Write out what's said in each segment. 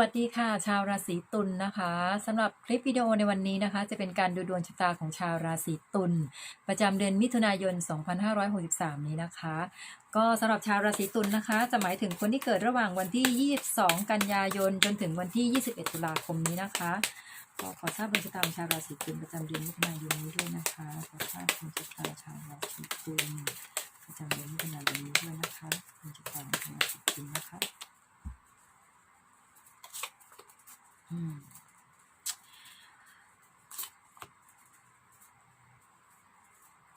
วัสดีค่ะ ชาวราศีตุลนะคะสำหรับคลิปวิดีโอในวันนี้นะคะ จะเป็นการดูดวงชะตาของชาวราศีตุลประจำเดือนมิถุนายน 2563 นี้นะคะ ก็สำหรับชาวราศีตุลนะคะ จะหมายถึงคนที่เกิดระหว่างวันที่ 22 กันยายน จนถึงวันที่ 21 ตุลาคมนี้นะคะก็ขอทราบดวงชะตาของชาวราศีตุลประจำเดือนมิถุนายนนี้ด้วยนะคะขอทราบดวงชะตาชาวราศีตุลประจำเดือนมิถุนายนนี้ด้วยนะคะดวงชะตาของชาวราศีตุลนะคะ อืม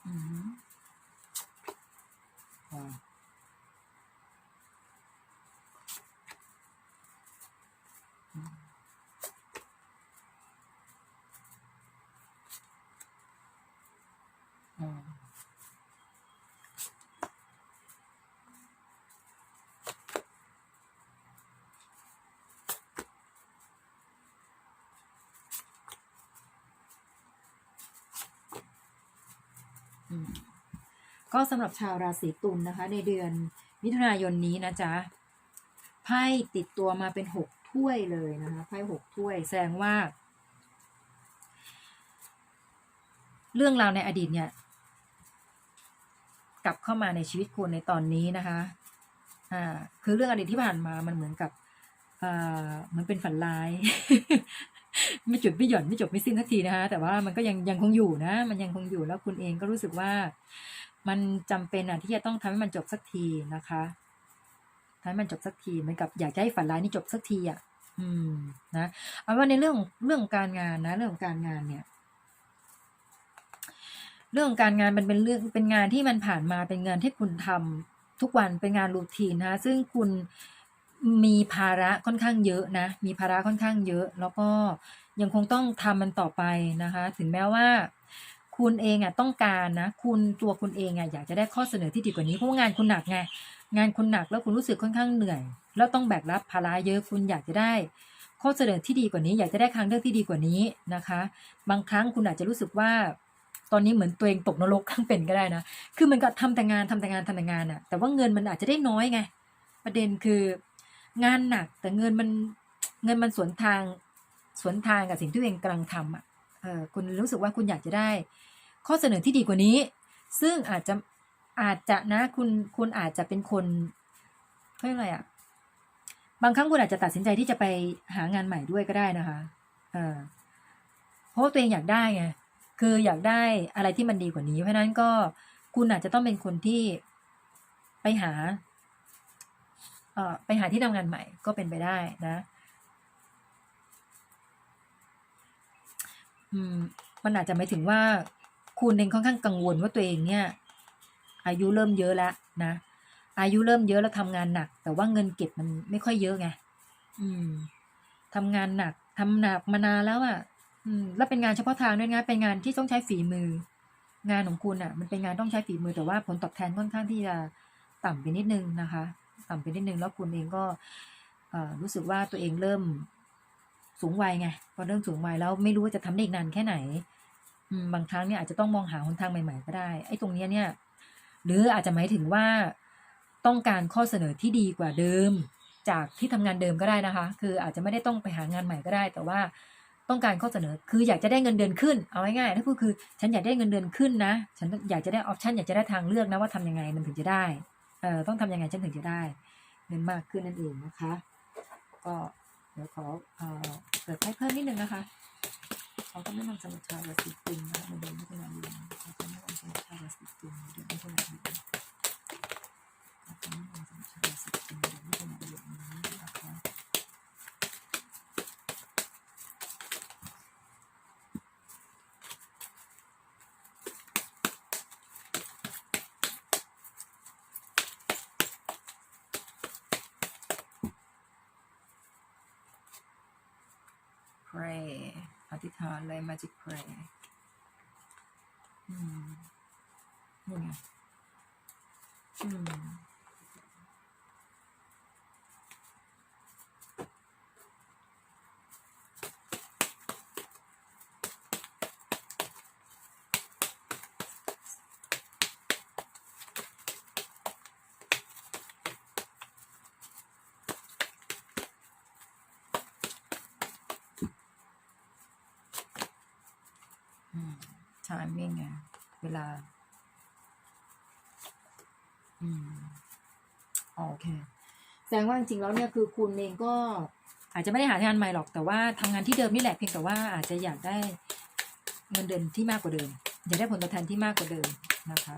อืมว้าวอืมอืมอืม ก็สำหรับชาวราศีตุลนะคะ ในเดือนมิถุนายนนี้นะจ๊ะไพ่ติดตัวมาเป็นหกถ้วยเลยนะคะไพ่หกถ้วยแสดงว่า เรื่องราวในอดีตเนี่ย กลับเข้ามาในชีวิตคุณในตอนนี้นะคะอ่าคือเรื่องอดีตที่ผ่านมามันเหมือนกับอ่าเหมันเป็นฝันร้าย ไม่จุดไม่หย่อนไม่จบไม่สิ้นสักทีนะคะแต่ว่ามันก็ยังยังคงอยู่นะ มันยังคงอยู่แล้วคุณเองก็รู้สึกว่า มันจำเป็นอะที่จะต้องทำให้มันจบสักทีนะคะทำให้มันจบสักทีเหมือนกับอยากจะให้ฝันร้ายนี่จบสักทีอะอืมนะเอาว่าในเรื่องเรื่องการงานนะ เรื่องการงานเนี่ย เรื่องการงานมันเป็นเรื่องเป็นงานที่มันผ่านมาเป็นงานที่คุณทำทุกวันเป็นงานรูทีนนะซึ่งคุณ มีภาระค่อนข้างเยอะนะ มีภาระค่อนข้างเยอะ แล้วก็ยังคงต้องทำมันต่อไปนะคะ ถึงแม้ว่า คุณเองอะต้องการนะ คุณตัวคุณเองอะอยากจะได้ข้อเสนอที่ดีกว่านี้ เพราะงานคุณหนักไง งานคุณหนักแล้วคุณรู้สึกค่อนข้างเหนื่อย แล้วต้องแบกรับภาระเยอะ คุณอยากจะได้ ข้อเสนอที่ดีกว่านี้ อยากจะได้ทางเลือกที่ดีกว่านี้นะคะ บางครั้งคุณอาจจะรู้สึกว่า ตอนนี้เหมือนตัวเองตกนรกข้างเป็นก็ได้นะ คือมันก็ทำแต่งานทำแต่งานทำแต่งานอะแต่ว่าเงินมันอาจจะได้น้อยไง ประเด็นคือ งานหนัก แต่เงินมันเงินมันสวนทางสวนทางกับสิ่งที่ตัวเองกำลังทำอะเออคุณรู้สึกว่าคุณอยากจะได้ ข้อเสนอที่ดีกว่านี้ ซึ่งอาจจะอาจจะนะคุณคุณอาจจะเป็นคนเรียกอะไรอะบางครั้งคุณอาจจะตัดสินใจที่จะไปหางานใหม่ด้วยก็ได้นะคะเออเพราะตัวเองอยากได้ไงคืออยากได้อะไรที่มันดีกว่านี้ เพราะนั้นก็คุณอาจจะต้องเป็นคนที่ไปหา ไปหาที่ทำงานใหม่ก็เป็นไปได้นะอืมมันอาจจะหมายถึงว่าคุณเองค่อนข้างกังวลว่าตัวเองเนี่ย อายุเริ่มเยอะแล้วนะ อายุเริ่มเยอะแล้วทำงานหนัก แต่ว่าเงินเก็บมันไม่ค่อยเยอะไงอืมทำงานหนักทำหนักมานานแล้วอะ อืม แล้วเป็นงานเฉพาะทางด้วยงานเป็นงานที่ต้องใช้ฝีมือ งานของคุณอะ มันเป็นงานต้องใช้ฝีมือแต่ว่าผลตอบแทนค่อนข้างที่จะต่ำไปนิดนึงนะคะ ต่ำไปนิดนึงแล้วคุณเองก็รู้สึกว่าตัวเองเริ่มสูงวัยไงพอเริ่มสูงวัยแล้วไม่รู้ว่าจะทำได้อีกนานแค่ไหนบางครั้งเนี่ยอาจจะต้องมองหาหนทางใหม่ ๆ ก็ได้ไอ้ตรงเนี้ยเนี่ย หรืออาจจะหมายถึงว่าต้องการข้อเสนอที่ดีกว่าเดิม จากที่ทำงานเดิมก็ได้นะคะ คืออาจจะไม่ได้ต้องไปหางานใหม่ก็ได้ แต่ว่าต้องการข้อเสนอคืออยากจะได้เงินเดือนขึ้นเอาง่ายๆถ้าพูดคือ ฉันอยากได้เงินเดือนขึ้นนะ ฉันอยากจะได้ออปชันอยากจะได้ทางเลือกนะว่าทำยังไงมันถึงจะได้ เอ่อต้องทำยังไงฉันถึงจะได้เงินมากขึ้นนั่นเองนะคะ ก็เดี๋ยวขอเอ่อเปิดไพ่เพิ่มนิดนึงนะคะเขาก็ไม่นำสำหรับชาวราศีตุนนะคะในเดินไม่ถุนายนเขาก็ไม่นำสำหรับชาวราศีตุนเดินไม่ถุนายนเขาก็ไม่นำสำหรับชาวราศีตุนเดินไม่ถนายนนี้นะคะ อธิษฐานเลย magic pray อืมนี่ไงอืม มใช่ไม่ไงเวลา อืมโอเค แสดงว่าจริงๆแล้วเนี่ยคือคุณเองก็อาจจะไม่ได้หางานใหม่หรอกแต่ว่าทำงานที่เดิมนี่แหละเพียงแต่ว่าอาจจะอยากได้เงินเดือนที่มากกว่าเดิม อยากได้ผลตอบแทนที่มากกว่าเดิมนะคะ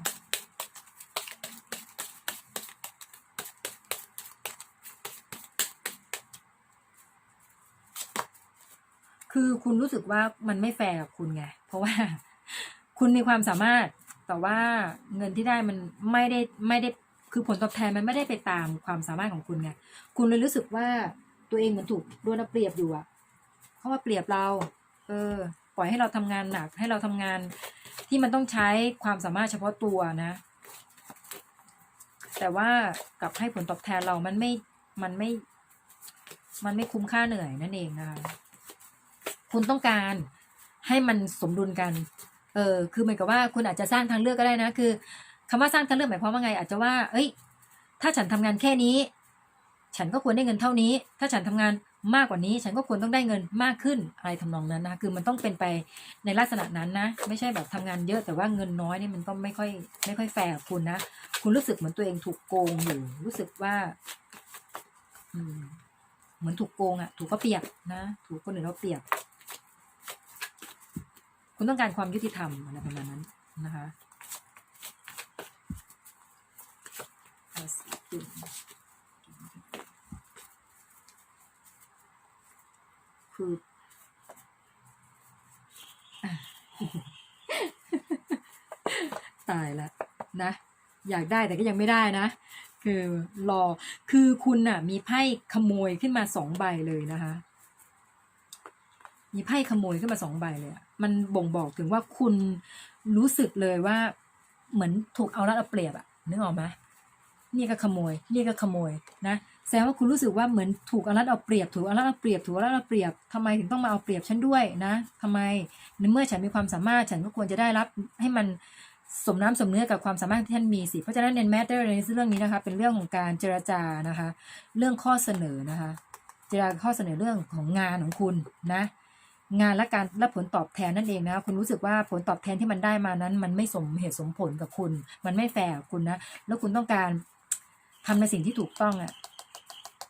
คือคุณรู้สึกว่ามันไม่แฟร์กับคุณไง เพราะว่า คุณมีความสามารถแต่ว่าเงินที่ได้มันไม่ได้ไม่ได้คือผลตอบแทนมันไม่ได้ไปตามความสามารถของคุณไงคุณเลยรู้สึกว่าตัวเองเหมือนถูกโดนเอาเปรียบอยู่อะเขาว่าเปรียบเรา เออ ปล่อยให้เราทำงานหนัก ให้เราทำงานที่มันต้องใช้ความสามารถเฉพาะตัวนะ แต่ว่ากลับให้ผลตอบแทนเรามันไม่มันไม่ มันไม่คุ้มค่าเหนื่อยนั่นเองนะคะคุณต้องการให้มันสมดุลกัน เออคือเหมือนกับว่าคุณอาจจะสร้างทางเลือกก็ได้นะ คือคำว่าสร้างทางเลือกหมายความว่าไง อาจจะว่า เอ้ย ถ้าฉันทำงานแค่นี้ ฉันก็ควรได้เงินเท่านี้ ถ้าฉันทำงานมากกว่านี้ ฉันก็ควรต้องได้เงินมากขึ้นอะไรทำนองนั้นนะคือมันต้องเป็นไปในลักษณะนั้นนะ ไม่ใช่แบบทำงานเยอะแต่ว่าเงินน้อยนี่มันก็ไม่ค่อย ไม่ค่อยแฟร์กับคุณนะคุณรู้สึกเหมือนตัวเองถูกโกงอยู่ รู้สึกว่าอืมเหมือนถูกโกงอะ่ะ ถูกก็เปรียบนะ ถูกคนอื่นเขาเปรียบ คุณต้องการความยุติธรรมอะไรประมาณนั้นนะคะคือตายแล้วนะ อยากได้แต่ก็ยังไม่ได้นะ คือรอคือคุณน่ะ มีไพ่ขโมยขึ้นมาสองใบเลยนะคะ มีไพ่ขโมยขึ้นมาสองใบเลยอะ มันบ่งบอกถึงว่าคุณรู้สึกเลยว่า เหมือนถูกเอารัดเอาเปรียบอะนึกออกไหมนี่ก็ขโมย นี่ก็ขโมยนะแสดงว่าคุณรู้สึกว่าเหมือนถูกเอารัดเอาเปรียบถูกเอารัดเอาเปรียบถูกเอารัดเอาเปรียบทำไมถึงต้องมาเอาเปรียบฉันด้วยนะทำไมในเมื่อฉันมีความสามารถฉันก็ควรจะได้รับให้มันสมน้ำสมเนื้อกับความสามารถที่ท่านมีสิ เพราะฉะนั้นในแมตเตอร์ในเรื่องนี้นะคะ เป็นเรื่องของการเจรจานะคะ เรื่องข้อเสนอนะคะ เจรจาข้อเสนอเรื่องของงานของคุณนะ งานและการและผลตอบแทนนั่นเองนะคุณรู้สึกว่าผลตอบแทนที่มันได้มานั้น มันไม่สมเหตุสมผลกับคุณ มันไม่แฟร์คุณนะแล้วคุณต้องการทำในสิ่งที่ถูกต้องอะ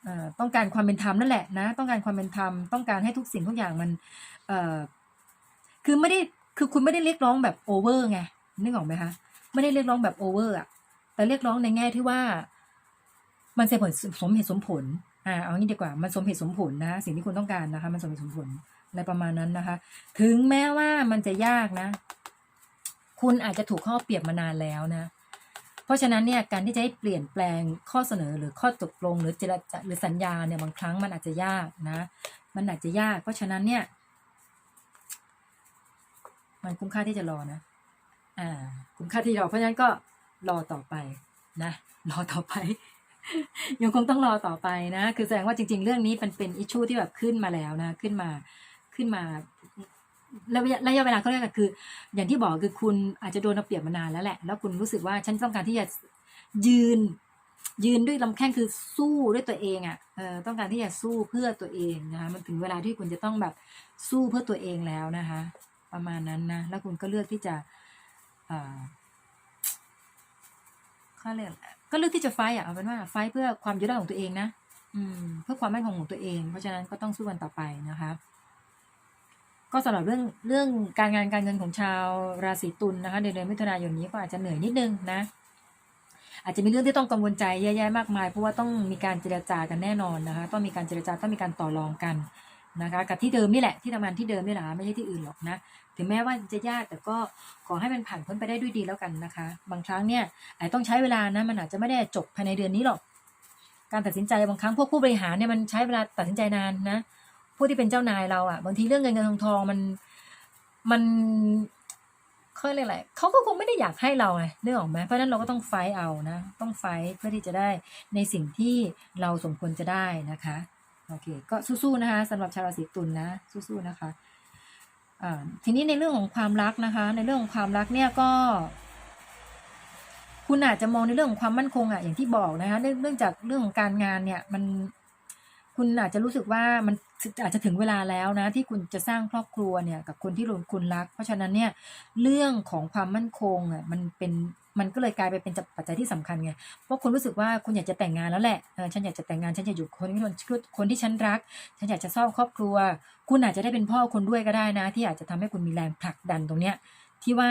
เอ่อต้องการความเป็นธรรมนั่นแหละนะ ต้องการความเป็นธรรมต้องการให้ทุกสิ่งทุกอย่างมันเออคือไม่ได้คือคุณไม่ได้เรียกร้องแบบโอเวอร์ไงนึกออกไหมคะไม่ได้เรียกร้องแบบโอเวอร์อะแต่เรียกร้องในแง่ที่ว่า มันสมผลสมเหตุสมผล อ่าเอางี้ดีกว่ามันสมเหตุสมผลนะสิ่งที่คุณต้องการนะคะ มันสมเหตุสมผลอะไรประมาณนั้นนะคะ ถึงแม้ว่ามันจะยากนะ คุณอาจจะถูกข้อเปรียบมานานแล้วนะ เพราะฉะนั้นเนี่ยการที่จะให้เปลี่ยนแปลงข้อเสนอหรือข้อตกลง หรือเจรจาหรือสัญญาเนี่ยบางครั้งมันอาจจะยากนะ มันอาจจะยาก เพราะฉะนั้นเนี่ย มันคุ้มค่าที่จะรอนะอ่า คุ้มค่าที่รอเพราะฉะนั้นก็รอต่อไปนะรอต่อไป ยังคงต้องรอต่อไปนะ คือแสดงว่าจริง ๆ เรื่องนี้มันเป็นอิชชูที่แบบขึ้นมาแล้วนะ ขึ้นมา ขึ้นมาระยะระยะเวลาเขาเรียกกันคือ อย่างที่บอกคือคุณอาจจะโดนเอาเปรียบมานานแล้วแหละ แล้วคุณรู้สึกว่าฉันต้องการที่จะยืน ยืนด้วยลำแข้งคือสู้ด้วยตัวเองอะ่ะเออต้องการที่จะสู้เพื่อตัวเองนะคะมันถึงเวลาที่คุณจะต้องแบบสู้เพื่อตัวเองแล้วนะคะ ประมาณนั้นนะแล้วคุณก็เลือกที่จะอ่า เขาเรียกก็เลือกที่จะไฟอะเอาเป็นว่าไฟเพื่อความอยู่รอดของตัวเองนะอืม เพื่อความมั่นคงของตัวเอง เพราะฉะนั้นก็ต้องสู้กันต่อไปนะคะ ก็สำหรับเรื่องเรื่องการงานการเงินของชาวราศีตุลนะคะเดือนมิถุนายนนี้ก็อาจจะเหนื่อยนิดนึงนะอาจจะมีเรื่องที่ต้องกังวลใจเยอะแยะมากมาย เพราะว่าต้องมีการเจรจากันแน่นอนนะคะ ต้องมีการเจรจาต้องมีการต่อรองกัน นะคะกับที่เดิมนี่แหละที่ทำงานที่เดิมนี่แหละไม่ใช่ที่อื่นหรอกนะถึงแม้ว่าจะยากแต่ก็ขอให้มันผ่านพ้นไปได้ด้วยดีแล้วกันนะคะ บางครั้งเนี่ยอาจต้องใช้เวลานะมันอาจจะไม่ได้จบภายในเดือนนี้หรอก การตัดสินใจบางครั้งพวกผู้บริหารเนี่ยมันใช้เวลาตัดสินใจนานนะผู้ที่เป็นเจ้านายเราอะ่ะบางทีเรื่องเงินเงินทองทองมันมันเขาเรียกอะไรเขาก็คงไม่ได้อยากให้เราไงเรื่องออกไหมเพราะฉะนั้นเราก็ต้องไฟเอานะ ต้องไฟเพื่อที่จะได้ในสิ่งที่เราสมควรจะได้นะคะ โอเค ก็สู้ๆนะคะสำหรับชาวราศีตุลนะสู้ๆนะคะทีนี้ในเรื่องของความรักนะคะ ในเรื่องของความรักเนี่ยก็ คุณอาจจะมองในเรื่องของความมั่นคงอะอย่างที่บอกนะคะเนื่องจากเรื่องของการงานเนี่ยมันคุณคุณอาจจะรู้สึกว่ามันอาจจะถึงเวลาแล้วนะ ที่คุณจะสร้างครอบครัวเนี่ยกับคนที่คุณรัก เพราะฉะนั้นเนี่ยเรื่องของความมั่นคงอะมันเป็น มันก็เลยกลายไปเป็นปัจจัยที่สำคัญไงเพราะคุณรู้สึกว่าคุณอยากจะแต่งงานแล้วแหละเออฉันอยากจะแต่งงานฉันอยากอยู่คนที่คนที่ฉันรัก ฉันอยากจะสร้างครอบครัว คุณอาจจะได้เป็นพ่อคนด้วยก็ได้นะ ที่อาจจะทำให้คุณมีแรงผลักดันตรงเนี้ยที่ว่า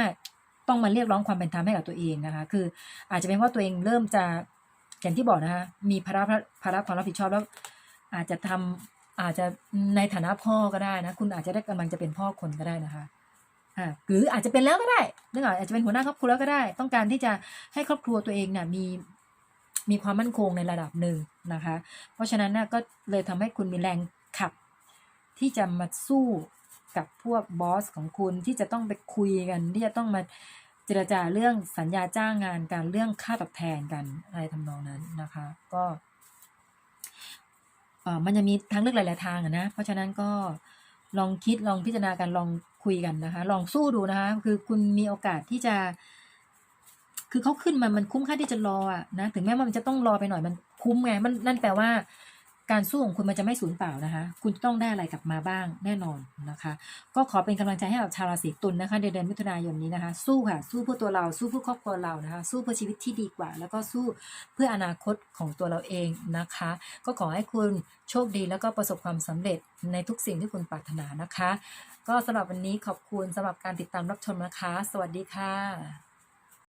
ต้องมาเรียกร้องความเป็นธรรมให้กับตัวเองนะคะ คือ อาจจะเป็นว่าตัวเองเริ่มจะอย่างที่บอกนะคะมีภาระภาระความรับผิดชอบแล้ว อาจจะทำอาจจะในฐานะพ่อก็ได้นะ คุณอาจจะได้กำลังจะเป็นพ่อคนก็ได้นะคะ หรืออาจจะเป็นแล้วก็ได้นึกออกอาจจะเป็นหัวหน้าครอบครัวแล้วก็ได้ ต้องการที่จะให้ครอบครัวตัวเองเนี่ยมีมีความมั่นคงในระดับหนึ่งนะคะ เพราะฉะนั้นน่ก็เลยทำให้คุณมีแรงขับ ที่จะมาสู้กับพวกบอสของคุณที่จะต้องไปคุยกัน ที่จะต้องมาเจรจาเรื่องสัญญาจ้างงานการเรื่องค่าตอบแทนกันอะไรทำนองนั้นนะคะ ก็เออมันจะมีทางเลือกหลาย ๆ ทางนะ เพราะฉะนั้นก็ลองคิดลองพิจารณากันลอง คุยกันนะคะ ลองสู้ดูนะคะ คือคุณมีโอกาสที่จะ คือเขาขึ้นมามันคุ้มค่าที่จะรออะนะ ถึงแม้ว่ามันจะต้องรอไปหน่อยมันคุ้มไง มันนั่นแปลว่า การสู้ของคุณมันจะไม่สูญเปล่านะคะ คุณต้องได้อะไรกลับมาบ้างแน่นอนนะคะ ก็ขอเป็นกำลังใจให้กับชาวราศีตุลนะคะในเดือนมิถุนายนนี้นะคะ สู้ค่ะ สู้เพื่อตัวเรา สู้เพื่อครอบครัวเรานะคะ สู้เพื่อชีวิตที่ดีกว่า แล้วก็สู้เพื่ออนาคตของตัวเราเองนะคะ ก็ขอให้คุณโชคดีแล้วก็ประสบความสำเร็จในทุกสิ่งที่คุณปรารถนานะคะ ก็สำหรับวันนี้ขอบคุณสำหรับการติดตามรับชมนะคะ สวัสดีค่ะ